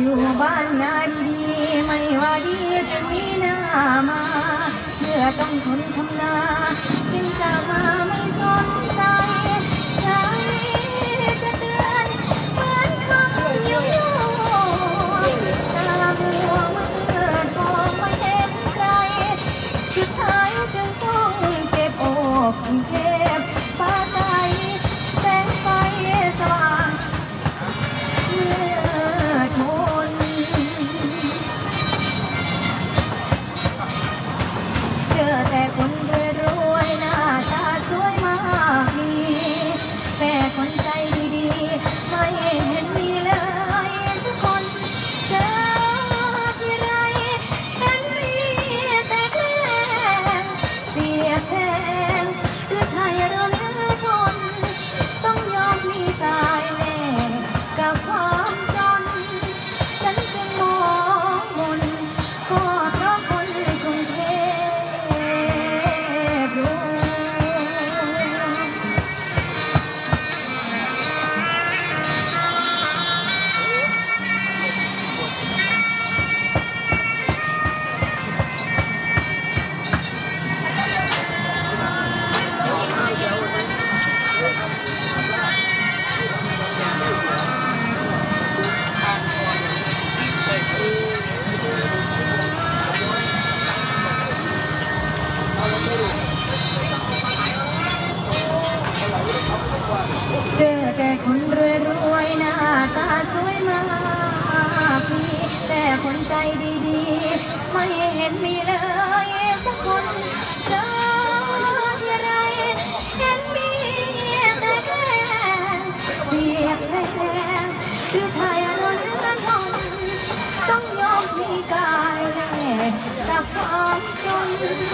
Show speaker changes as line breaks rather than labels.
อยู่บ้านนาดีๆไม่ว่าดีจะมีหน้ามาเมื่อต้องทนทำนาจึงจะมาไม่สนใจใครจะเตือนเหมือนคำยุยงตาบัวเมื่อทองไม่เห็นใครสุดท้ายจึงต้องเจ็บอกรุงเพ อแต่คน เจอแต่คนรวยรวยๆหน้าตาสวยมากมีแต่คนใจดีๆ ไม่เห็นมีเลยสักคนเจอที่ไรเห็นมีแต่แกล้งเสียแทงหรือไทยเราเลือนทนต้องยอมพลีกายแลกกับความจนฉันจึงมอง